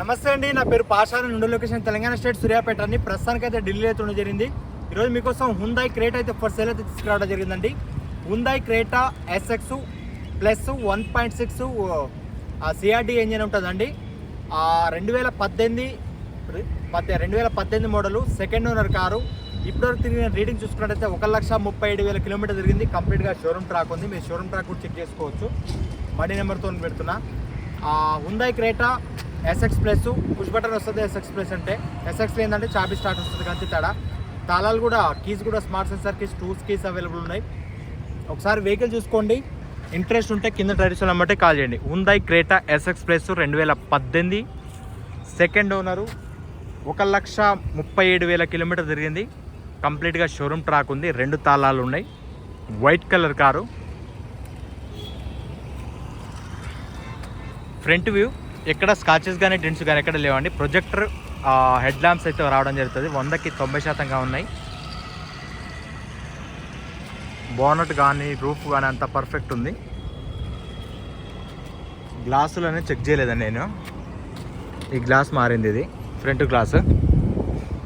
నమస్తే అండి నా పేరు పాషాల నుండి లొకేషన్ తెలంగాణ స్టేట్ సూర్యాపేట అండి. ప్రస్తుతానికి అయితే ఢిల్లీ అయితే ఉండడం జరిగింది. ఈరోజు మీకోసం హుందాయ్ క్రేట్ అయితే ఫర్ సేల్ అయితే తీసుకురావడం జరిగిందండి. Hyundai Creta SX plus one point six CRD engine ఉంటుందండి. రెండు వేల పద్దెనిమిది పద్దె రెండు వేల పద్దెనిమిది మోడలు సెకండ్ ఓనర్ కారు. ఇప్పటివరకు తిరిగిన రీడింగ్ చూసుకున్నట్టయితే ఒక లక్ష ముప్పై ఏడు వేల కిలోమీటర్ తిరిగింది కంప్లీట్గా షోరూమ్ ట్రాక్ ఉంది. మీరు షోరూమ్ ట్రాక్ కూడా చెక్ చేసుకోవచ్చు. బండి నెంబర్తో పెడుతున్నా. Hyundai Creta SX plus push button వస్తుంది ఎస్ఎక్స్ ప్లస్ అంటే. ఎస్ఎక్స్ ఏంటంటే చాబీ స్టార్ట్ వస్తుంది కానీ తేడా తాళాలు కూడా కీస్ కూడా smart sensor keys two keys available ఉన్నాయి. ఒకసారి వెహికల్ చూసుకోండి. ఇంట్రెస్ట్ ఉంటే కింద ట్రెడిషనల్ అమ్మంటే కాల్ చేయండి. ఉందాయి క్రేటా ఎస్ఎక్స్ ప్లస్ రెండు వేల పద్దెనిమిది. సెకండ్ ఓనరు ఒక లక్ష ముప్పై ఏడు వేల కిలోమీటర్ తిరిగింది. కంప్లీట్గా షోరూమ్ ట్రాక్ ఉంది. రెండు తాళాలు ఉన్నాయి. White colour car. Front view ఎక్కడ స్కాచెస్ కానీ డెంట్స్ కానీ ఎక్కడ లేవండి. ప్రొజెక్టర్ హెడ్ ల్యాంప్స్ అయితే రావడం జరుగుతుంది. వందకి తొంభై శాతంగా ఉన్నాయి. బోనట్ కానీ రూఫ్ కానీ అంత పర్ఫెక్ట్ ఉంది. గ్లాసులనే చెక్ చేయలేదండి నేను. ఈ గ్లాస్ మారింది ఇది. ఫ్రంట్ గ్లాస్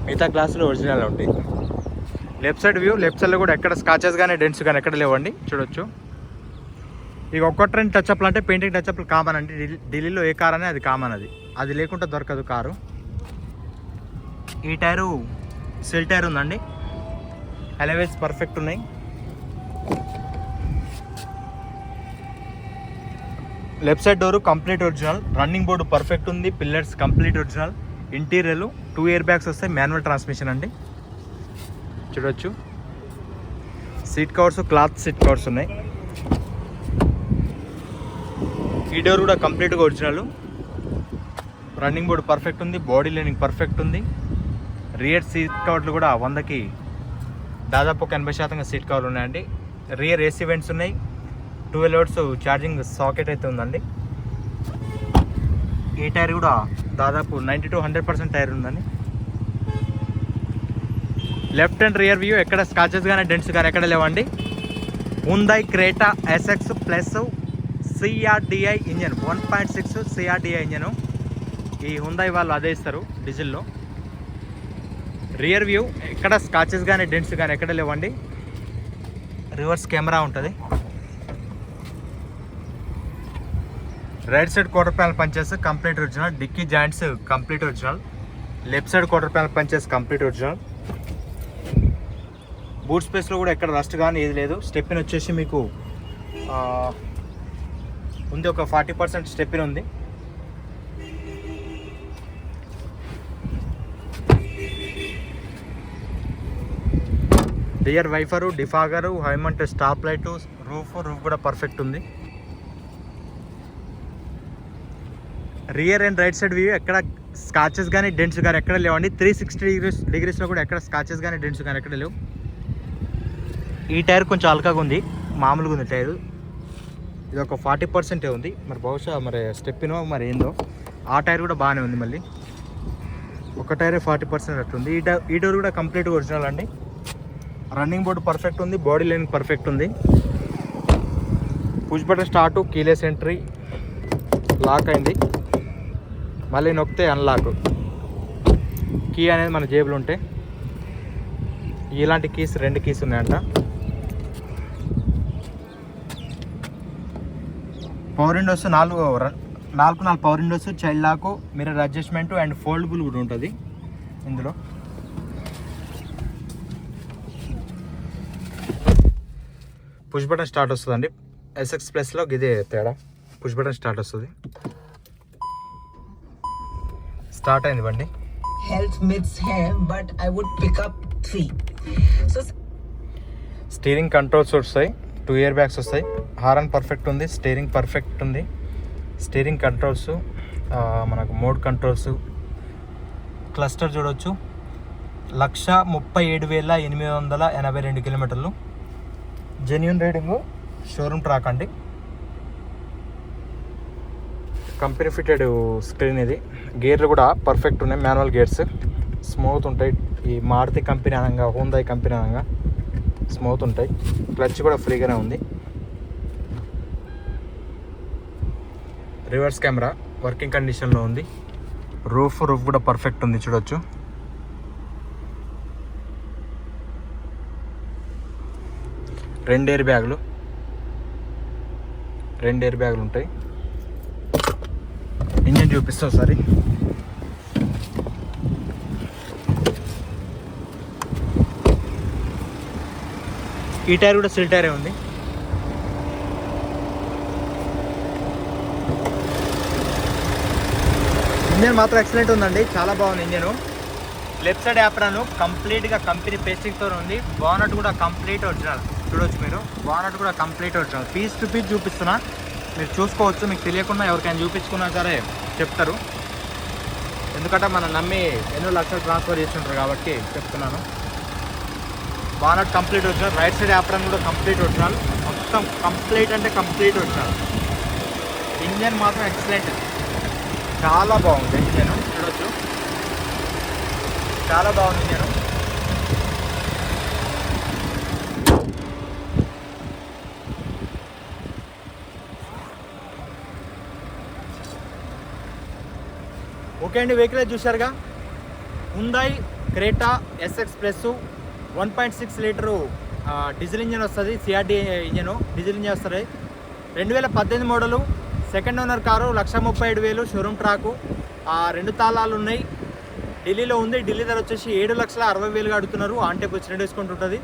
మిగతా గ్లాసులు ఒరిజినల్ ఉంటాయి. లెఫ్ట్ సైడ్ వ్యూ లెఫ్ట్ సైడ్లో కూడా ఎక్కడ స్కాచెస్ కానీ డెంట్స్ కానీ ఎక్కడ లేవండి. చూడొచ్చు. ఇక ఒక్క ట్రెండ్ టచ్అప్లు అంటే పెయింటింగ్ టచ్అప్లు కామన్ అండి. ఢిల్లీలో ఏ కార్ అనేది అది కామన్ అది. అది లేకుండా దొరకదు కారు. ఈ టైరు సెల్ టైర్ ఉందండి. ఎలవేస్ పర్ఫెక్ట్ ఉన్నాయి. Left side door complete original running board perfect ఉంది. Pillars complete original interior two airbags వస్తాయి. మాన్యువల్ ట్రాన్స్మిషన్ అండి. చూడొచ్చు. Seat covers cloth seat covers ఉన్నాయి. ఈ డోర్ కూడా కంప్లీట్గా ఒరిజినల్. రన్నింగ్ బోర్డు పర్ఫెక్ట్ ఉంది బాడీ లైనింగ్ పర్ఫెక్ట్ ఉంది. రియర్ సీట్ కవర్లు కూడా వందకి దాదాపు ఒక ఎనభై శాతంగా సీట్ కవర్లు ఉన్నాయండి. రియర్ ఏసీ వెంట్స్ ఉన్నాయి. ట్వెల్వ్ అవర్స్ ఛార్జింగ్ సాకెట్ అయితే ఉందండి. ఈ టైర్ కూడా దాదాపు ninety to hundred percent tyre ఉందండి. లెఫ్ట్ అండ్ రియర్ వ్యూ ఎక్కడ స్కాచెస్ కానీ డెంట్స్ కానీ ఎక్కడ లేవండి. Hyundai Creta SX plus CRDi engine one point six CRDi engine. ఈ హుందాయి వాళ్ళు అదే ఇస్తారు డీజిల్లో. రియర్ వ్యూ ఎక్కడ స్కాచెస్ కానీ డెంట్స్ కానీ ఎక్కడ లేవండి. రివర్స్ కెమెరా ఉంటుంది. Right side quarter panel punches complete original dickey joints complete original left side quarter panel punches complete original boot స్పేస్లో కూడా ఎక్కడ రస్ట్ కానీ ఏది లేదు. స్టెప్పిన్ వచ్చేసి మీకు ఉంది ఒక ఫార్టీ పర్సెంట్ స్టెప్పిన్ ఉంది. Rear wiper defogger high mount stop light roof roof కూడా పర్ఫెక్ట్ ఉంది. Rear and right side view ఎక్కడ స్కాచెస్ కానీ డెంట్స్ కానీ ఎక్కడ లేవండి. త్రీ సిక్స్టీ డిగ్రీస్ డిగ్రీస్లో కూడా ఎక్కడ స్కాచెస్ కానీ డెంట్స్ కానీ ఎక్కడ లేవు. ఈ టైర్ కొంచెం అల్కాగా ఉంది మామూలుగా ఉంది టైర్. ఇది ఒక ఫార్టీ పర్సెంటే ఉంది. మరి బహుశా మరి స్టెప్పినో మరి ఏందో. ఆ టైర్ కూడా బాగానే ఉంది మళ్ళీ. ఒక టైరే ఫార్టీ పర్సెంట్ అట్టుంది. ఈ టైర్ ఈ డోర్ కూడా కంప్లీట్గా ఒరిజినల్ అండి. రన్నింగ్ బోర్డు పర్ఫెక్ట్ ఉంది. బాడీ లైన్ పర్ఫెక్ట్ ఉంది. Push button start keyless entry lock అయింది. మళ్ళీ నొక్కితే అన్లాక్. కీ అనేది మన జేబులో ఉంటే. ఇలాంటి కీస్ రెండు కీస్ ఉన్నాయంట. పవర్ విండోస్ నాలుగు నాలుగు నాలుగు power windows child lock mirror adjustment and foldable కూడా ఉంటుంది ఇందులో. పుష్ బటన్ స్టార్ట్ వస్తుందండి. ఎస్ఎక్స్ ప్లస్లో ఇదే తేడా. పుష్ బటన్ స్టార్ట్ వస్తుంది. స్టార్ట్ అయింది బండి. Myths here, but I would pick up three. So steering controls వస్తాయి. టూ ఇయర్ బ్యాగ్స్ వస్తాయి. హారన్ పర్ఫెక్ట్ ఉంది. స్టీరింగ్ పర్ఫెక్ట్ ఉంది. స్టీరింగ్ కంట్రోల్స్ మనకు మోడ్ కంట్రోల్స్ క్లస్టర్ చూడొచ్చు. లక్ష ముప్పై ఏడు వేల ఎనిమిది వందల ఎనభై రెండు కిలోమీటర్లు. జెన్యున్ రీడింగ్ షోరూమ్ ట్రాక్ అండి. కంపెనీ ఫిటెడ్ స్క్రీన్ ఇది. గేర్లు కూడా పర్ఫెక్ట్ ఉన్నాయి. మాన్యువల్ గేర్స్ స్మూత్ ఉంటాయి. ఈ మారుతి కంపెనీ అనగా హోందాయి కంపెనీ అనగా. స్మూత్ ఉంటాయి. క్లచ్ కూడా ఫ్రీగానే ఉంది. రివర్స్ కెమెరా వర్కింగ్ కండిషన్లో ఉంది. రూఫ్ రూఫ్ కూడా పర్ఫెక్ట్ ఉంది చూడొచ్చు. రెండు ఎయిర్ బ్యాగులు. రెండు ఎయిర్ బ్యాగులు ఉంటాయి. ఇంజన్ చూపిస్తాం ఒకసారి. ఈ టైర్ కూడా సిల్ టైరే ఉంది. ఇంజన్ మాత్రం ఎక్సలెంట్ ఉందండి. చాలా బాగుంది ఇంజన్. లెఫ్ట్ సైడ్ యాప్రాను కంప్లీట్గా కంపెనీ పేస్టింగ్తో ఉంది. బానట్ కూడా కంప్లీట్ ఒరిజినల్ చూడవచ్చు మీరు. బానట్ కూడా complete original piece to piece చూపిస్తున్నా. మీరు చూసుకోవచ్చు. మీకు తెలియకుండా ఎవరికైనా చూపించుకున్నా సరే చెప్తారు. ఎందుకంటే మనం నమ్మి ఎన్నో లక్షలు ట్రాన్స్ఫర్ చేస్తుంటారు కాబట్టి చెప్తున్నాను. బానట్ కంప్లీట్ వచ్చినారు రైట్ సైడ్ యాప్రాన్ కూడా కంప్లీట్ వచ్చినారు మొత్తం కంప్లీట్ అంటే కంప్లీట్ వచ్చినారు ఇంజన్ మాత్రం ఎక్సలెంట్ చాలా బాగుంది ఇంజన్ చూడొచ్చు. చాలా బాగుంది ఇంజన్ ఓకే అండి వెహికల్ చూశారుగా. Hyundai Creta SX plus one point six litre diesel engine వస్తుంది సిఆర్డి ఇంజన్ డీజిల్ ఇంజన్ వస్తుంది. రెండు వేల పద్దెనిమిది model second owner car lakh ముప్పై ఏడు వేలు షోరూమ్ ట్రాకు. ఆ, రెండు తాళాలు ఉన్నాయి ఢిల్లీలో ఉంది. ఢిల్లీ ధర వచ్చేసి ఏడు లక్షల అరవై వేలుగా అడుగుతున్నారు. ఆంటే వచ్చిన వచ్చి డిస్కౌంట్ ఉంటుంది.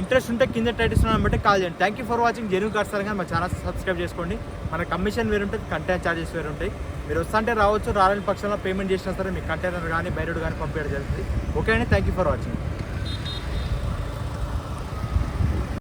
ఇంట్రెస్ట్ ఉంటే కింద టైటిల్స్ బట్టి కాల్ చేయండి. Thank you for watching genuine cars కానీ మా ఛానల్ సబ్స్క్రైబ్ చేసుకోండి. మన కమిషన్ వేరు ఉంటుంది కంటైనర్ ఛార్జెస్ వేరు ఉంటాయి. మీరు వస్తుంటే రావచ్చు రాలేని పక్షంలో పేమెంట్ చేసినా సరే మీ కంటైనర్ కానీ బైరోడ్ కానీ పంపించడం జరుగుతుంది. ఓకే అండి. Thank you for watching